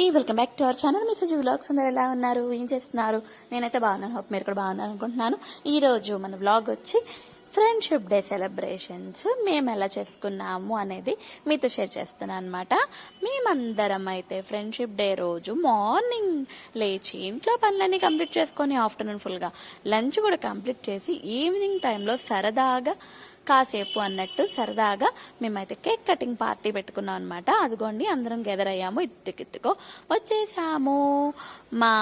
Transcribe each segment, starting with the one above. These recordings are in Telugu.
అండి welcome back to our channel. Message vlogs అందరు ఎలా ఉన్నారు? ఏం చేస్తున్నారు? నేనైతే బాగున్నాను. హోప్ మీరు కూడా బాగున్నారు అనుకుంటున్నాను. ఈరోజు మన వ్లాగ్ వచ్చి ఫ్రెండ్షిప్ డే సెలబ్రేషన్స్ మేము ఎలా చేసుకున్నాము అనేది మీతో షేర్ చేస్తున్నాను అనమాట మేమందరం అయితే ఫ్రెండ్షిప్ డే రోజు మార్నింగ్ లేచి ఇంట్లో పనులన్నీ కంప్లీట్ చేసుకొని ఆఫ్టర్నూన్ ఫుల్గా లంచ్ కూడా కంప్లీట్ చేసి ఈవినింగ్ టైంలో సరదాగా కాసేపు అన్నట్టు సరదాగా మేమైతే కేక్ కటింగ్ పార్టీ పెట్టుకున్నాం అనమాట అదిగోండి అందరం గెదర్ అయ్యాము. ఇత్తుకిత్తుకో వచ్చేసాము. మా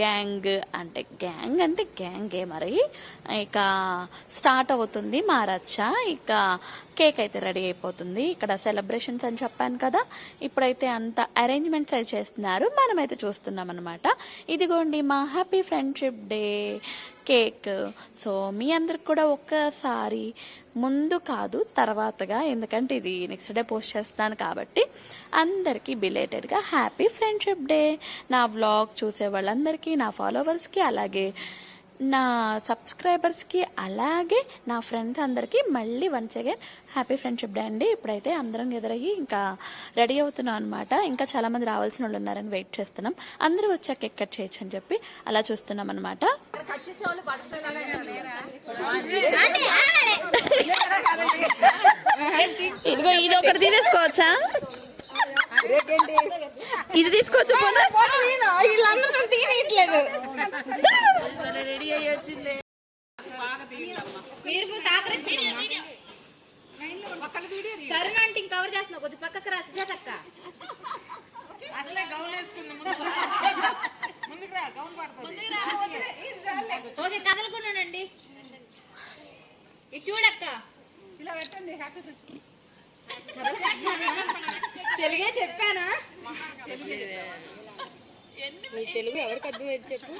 గ్యాంగ్ అంటే గ్యాంగ్ అంటే గ్యాంగే మరి? ఇక స్టార్ట్ అవుతుంది మా రచ్చ. ఇక కేక్ అయితే రెడీ అయిపోతుంది. ఇక్కడ సెలబ్రేషన్స్ అని చెప్పాను కదా. ఇప్పుడైతే అంత అరేంజ్మెంట్స్ అయితే చేస్తున్నారు. మనమైతే చూస్తున్నాం అనమాట ఇదిగోండి మా happy friendship day cake. So మీ అందరికి కూడా ఒక్కసారి ముందు కాదు తర్వాతగా ఎందుకంటే ఇది నెక్స్ట్ డే పోస్ట్ చేస్తాను కాబట్టి అందరికీ బిలేటెడ్గా హ్యాపీ ఫ్రెండ్షిప్ డే. నా వ్లాగ్ చూసే వాళ్ళందరికీ నా ఫాలోవర్స్కి అలాగే నా సబ్స్క్రైబర్స్కి అలాగే నా ఫ్రెండ్స్ అందరికీ మళ్ళీ once again happy friendship day అండి. ఇప్పుడైతే అందరం ఎదురయ్యి ఇంకా రెడీ అవుతున్నాం అనమాట ఇంకా చాలామంది రావాల్సిన వాళ్ళు ఉన్నారని వెయిట్ చేస్తున్నాం. అందరూ వచ్చాక ఎక్కడ చేయొచ్చు అని చెప్పి అలా చూస్తున్నాం అనమాట ఇదిగో ఇది ఒకటి తీసేసుకోవచ్చా? ఇది తీసుకోవచ్చు వచ్చింది. కరుణ అంటే కవర్ చేస్తున్నావు కొంచెం పక్కకు రా సుజాతక్క అసలే గౌన్ వేసుకుంది. ముందుకు రా. ముందుకు రా గౌన్ పడుతుంది. ఓకే కదలకుండానండి. ఇది చూడక్క తెలుగే చెప్పానా? తెలుగు ఎవరికి అర్థమైంది చెప్పు?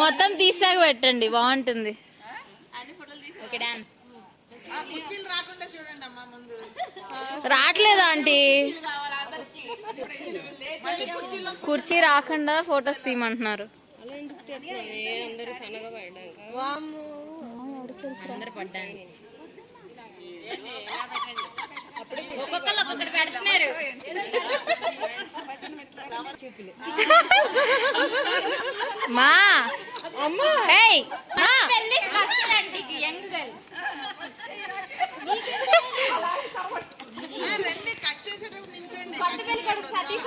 మొత్తం తీసాక పెట్టండి బాగుంటుంది. ఓకే డాన్ ఆ కుర్చీలు రాకుండా చూడండి అమ్మా ముందు. రావట్లేదు ఆంటీ. కుర్చీ రాకుండా ఫొటోస్ తీయమంటున్నారు. అలా ఎందుకు తెస్తున్నావు ఏ అందరూ సన్నగా పడ్డాక అందరు పడ్డానికి ఒక్కొక్కరు ఒక్కొక్కటి పెడుతున్నారు. మా. ఏయ్ మా. పెళ్ళి స్పెషల్ ఆంటీకి యంగ్ గర్ల్ ఆ, రండి కట్ చేసేటప్పుడు నించోండి పట్టుకెళ్ళి కొడుకు సతీష్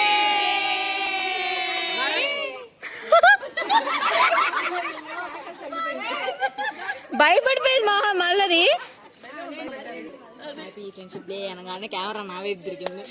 భయపడిపోయింది మా మళ్ళది. ఫ్రెండ్షిప్ డే అనగానే కెమెరా నా వైపు తిరిగింది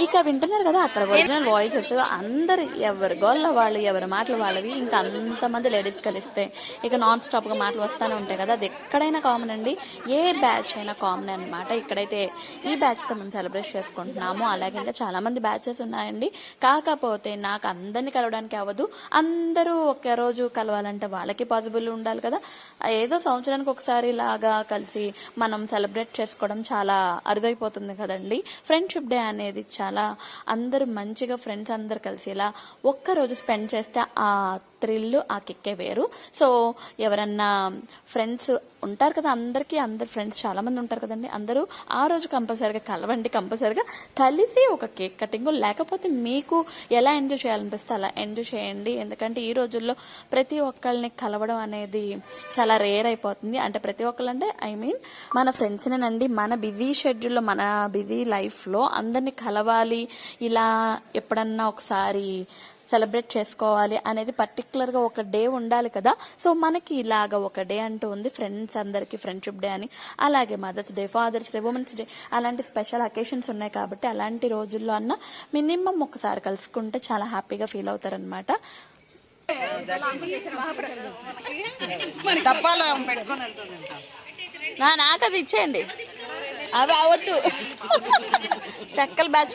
ఇక వింటున్నారు కదా అక్కడ ఒరిజినల్ వాయిసెస్ అందరు ఎవరి గోళ్ళ వాళ్ళు ఎవరి మాటలు వాళ్ళవి ఇంకా అంతమంది లేడీస్ కలిస్తే ఇక నాన్ స్టాప్గా మాటలు వస్తూనే ఉంటాయి కదా. అది ఎక్కడైనా కామన్ అండి. ఏ బ్యాచ్ అయినా కామన్ అన్నమాట. ఇక్కడైతే ఈ బ్యాచ్తో మేము సెలబ్రేట్ చేసుకుంటున్నాము. అలాగే ఇంకా చాలామంది బ్యాచెస్ ఉన్నాయండి. కాకపోతే నాకు అందరిని కలవడానికి అవ్వదు. అందరూ ఒకే రోజు కలవాలంటే వాళ్ళకి పాసిబుల్ ఉండాలి కదా. ఏదో సంవత్సరానికి ఒకసారి లాగా కలిసి మనం సెలబ్రేట్ చేసుకోవడం చాలా అరుదైపోతుంది కదండి. ఫ్రెండ్షిప్ డే అనేది చాలా అందరూ మంచిగా ఫ్రెండ్స్ అందరు కలిసి ఇలా ఒక్క రోజు స్పెండ్ చేస్తే ఆ థ్రిల్ ఆ కిక్కే వేరు. సో ఎవరన్నా ఫ్రెండ్స్ ఉంటారు కదా అందరికీ అందరు ఫ్రెండ్స్ చాలామంది ఉంటారు కదండి. అందరూ ఆ రోజు కంపల్సరీగా కలవండి కంపల్సరీగా కలిసి ఒక కేక్ కటింగ్ లేకపోతే మీకు ఎలా ఎంజాయ్ చేయాలనిపిస్తే అలా ఎంజాయ్ చేయండి. ఎందుకంటే ఈ రోజుల్లో ప్రతి ఒక్కళ్ళని కలవడం అనేది చాలా రేర్ అయిపోతుంది. అంటే ప్రతి ఒక్కళ్ళంటే ఐ మీన్ మన ఫ్రెండ్స్నేనండి మన బిజీ షెడ్యూల్లో మన బిజీ లైఫ్లో అందరినీ కలవాలి. ఇలా ఎప్పుడన్నా ఒకసారి సెలబ్రేట్ చేసుకోవాలి అనేది పర్టికులర్గా ఒక డే ఉండాలి కదా. సో మనకి ఇలాగ ఒక డే అంటూ ఉంది. ఫ్రెండ్స్ అందరికి ఫ్రెండ్షిప్ డే అని. అలాగే mother's day father's day women's day అలాంటి స్పెషల్ అకేషన్స్ ఉన్నాయి కాబట్టి అలాంటి రోజుల్లో అన్న మినిమం ఒకసారి కలుసుకుంటే చాలా హ్యాపీగా ఫీల్ అవుతారనమాట నాకు అది ఇచ్చేయండి. అవి అవద్దు. చెక్కల బ్యాచ్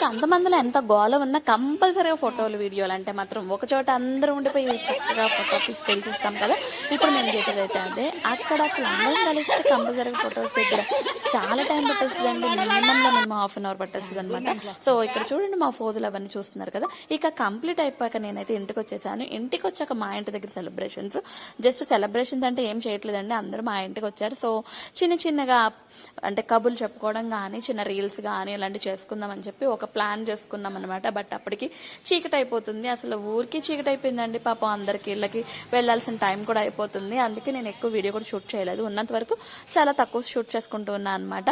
ఇంకా అంతమందిలో ఎంత గోల ఉన్నా కంపల్సరీగా ఫోటోలు వీడియోలు అంటే మాత్రం ఒక చోట అందరూ ఉండిపోయి చక్కగా ఫోటో తీసుకెళ్ళి చూస్తాం కదా. ఇప్పుడు నేను చేసేది అయితే అదే. అక్కడ అసలు అందరం కలిస్తే కంపల్సరీగా ఫోటోస్ దగ్గర చాలా టైం పట్టేస్తుందండి. మినిమంలో మేము హాఫ్ అన్ అవర్ పట్టేస్తుంది అనమాట సో ఇక్కడ చూడండి మా ఫోజులు అవన్నీ చూస్తున్నారు కదా. ఇక కంప్లీట్ అయిపోయాక నేనైతే ఇంటికి వచ్చేసాను ఇంటికి వచ్చాక మా ఇంటి దగ్గర సెలబ్రేషన్స్. జస్ట్ సెలబ్రేషన్స్ అంటే ఏం చేయట్లేదండి. అందరూ మా ఇంటికి వచ్చారు సో చిన్న చిన్నగా అంటే కబుర్లు చెప్పుకోవడం కానీ చిన్న రీల్స్ కానీ ఇలాంటివి చేసుకుందాం అని చెప్పి ఒక ప్లాన్ చేసుకున్నాం అనమాట బట్ అప్పటికి చీకటి అయిపోతుంది. అసలు ఊరికి చీకటి అయిపోయిందండి. పాపం అందరికి ఇళ్ళకి వెళ్ళాల్సిన టైం కూడా అయిపోతుంది. అందుకే నేను ఎక్కువ వీడియో కూడా షూట్ చేయలేదు. ఉన్నంత వరకు చాలా తక్కువ షూట్ చేసుకుంటూ ఉన్నాను అనమాట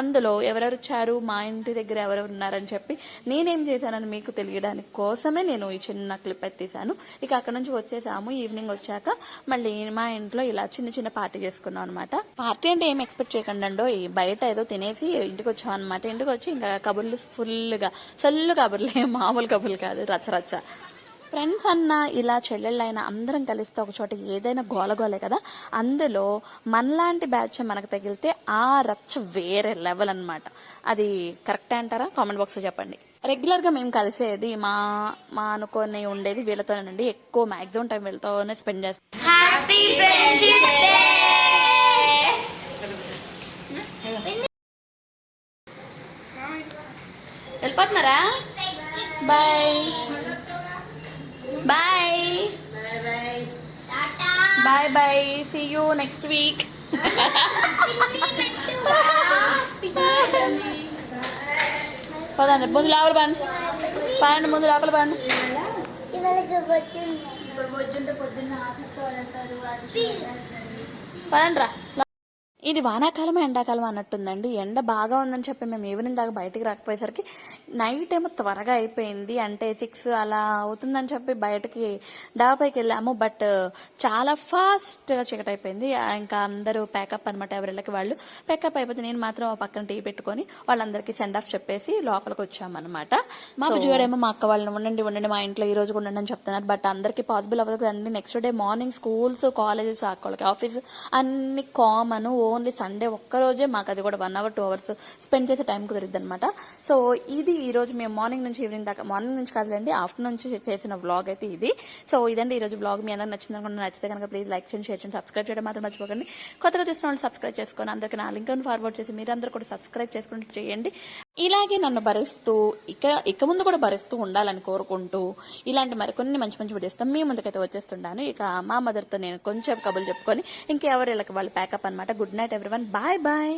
అందులో ఎవరెవరు వచ్చారు? మా ఇంటి దగ్గర ఎవరెవరు ఉన్నారని చెప్పి నేనేం చేశానని మీకు తెలియడానికి కోసమే నేను ఈ చిన్న క్లిప్ ఎత్తేసాను. ఇక అక్కడ నుంచి వచ్చేసాము. ఈవినింగ్ వచ్చాక మళ్ళీ మా ఇంట్లో ఇలా చిన్న చిన్న పార్టీ చేసుకున్నాం అనమాట పార్టీ అంటే ఏం ఎక్స్పెక్ట్ చేయకండి బయట ఏదో తినేసి ఇంటికి వచ్చాం అనమాట ఇంటికి వచ్చి ఇంకా కబుర్లు ఫుల్ చల్లగా చల్లు కబుర్లే మామూలు కబుర్లు కాదు రచ్చ రచ్చ. ఫ్రెండ్స్ అన్న ఇలా చెల్లెళ్ళైనా అందరం కలిస్తే ఒక చోట ఏదైనా గోలగోలే కదా అందులో మనలాంటి బ్యాచ్ మనకు తగిలితే ఆ రచ్చ వేరే లెవెల్ అన్నమాట. అది కరెక్ట్ అంటారా? కామెంట్ బాక్స్లో చెప్పండి. రెగ్యులర్గా మేము కలిసేది మా మా అనుకొని ఉండేది వీళ్ళతోనేనండి ఎక్కువ మ్యాక్సిమం టైం వీళ్ళతోనే స్పెండ్ చేస్తాం. వెళ్ళిపోతున్నారా bye. Bye. Bye bye. See you next week పదండి ముందు లోపల పండి పదండి ముందు లోపల పండి పదండి రా ఇది వానాకాలం ఎండాకాలం అన్నట్టుందండి. ఎండ బాగా ఉందని చెప్పి మేము ఈవినింగ్ దాకా బయటికి రాకపోయేసరికి నైట్ ఏమో త్వరగా అయిపోయింది. అంటే సిక్స్ అలా అవుతుందని చెప్పి బయటకి డాబాపైకి వెళ్ళాము. బట్ చాలా ఫాస్ట్గా చీకటి అయిపోయింది. ఇంకా అందరూ ప్యాకప్ అనమాట ఎవరిళ్ళకి వాళ్ళు. ప్యాకప్ అయిపోతే నేను మాత్రం ఆ పక్కన టీ పెట్టుకొని వాళ్ళందరికీ సెండ్ ఆఫ్ చెప్పేసి లోపలికి వచ్చామన్నమాట. మా బుజ్జిగాడేమో మా అక్క వాళ్ళని ఉండండి ఉండండి మా ఇంట్లో ఈ రోజు కూడా ఉండండి అని చెప్తున్నారు. బట్ అందరికీ పాసిబుల్ అవ్వదు కదండి. Next day morning schools colleges అక్కడికి ఆఫీస్ అన్ని కామన్ ఓన్లీ సండే ఒక్కరోజే మాకు అది కూడా one hour two hours spend చేసే టైం కుదిరిద్ది అనమాట సో ఇది ఈరోజు మేము మార్నింగ్ నుంచి ఈవినింగ్ దాకా మార్నింగ్ నుంచి కాదులేండి ఆఫ్టర్నూన్ నుంచి చేసిన వ్లాగ్ అయితే ఇది. సో ఇదండి ఈ రోజు వ్లాగ్. మీ అందరూ నచ్చింది అనుకుంటే నచ్చితే కనుక ప్లీజ్ లైక్ చేయండి షేర్ చేయండి సబ్స్క్రైబ్ చేయడం మాత్రం మర్చిపోకండి. కొత్తగా చూసిన వాళ్ళు సబ్స్క్రైబ్ చేసుకొని అందరికీ నా లింక్ ఫార్వర్డ్ చేసి మీరందరూ కూడా సబ్స్క్రైబ్ చేసుకుంటూ చేయండి. ఇలాగే నన్ను భరిస్తూ ఇక ఇక ముందు కూడా భరిస్తూ ఉండాలని కోరుకుంటూ ఇలాంటి మరికొన్ని మంచి మంచి వీడియోస్తో మీ ముందుకైతే వచ్చేస్తుంటాను. ఇక మా మదర్తో నేను కొంచెం కబుర్లు చెప్పుకొని ఇంకెవరు వీళ్ళకి వాళ్ళు ప్యాకప్ అనమాట good night everyone bye bye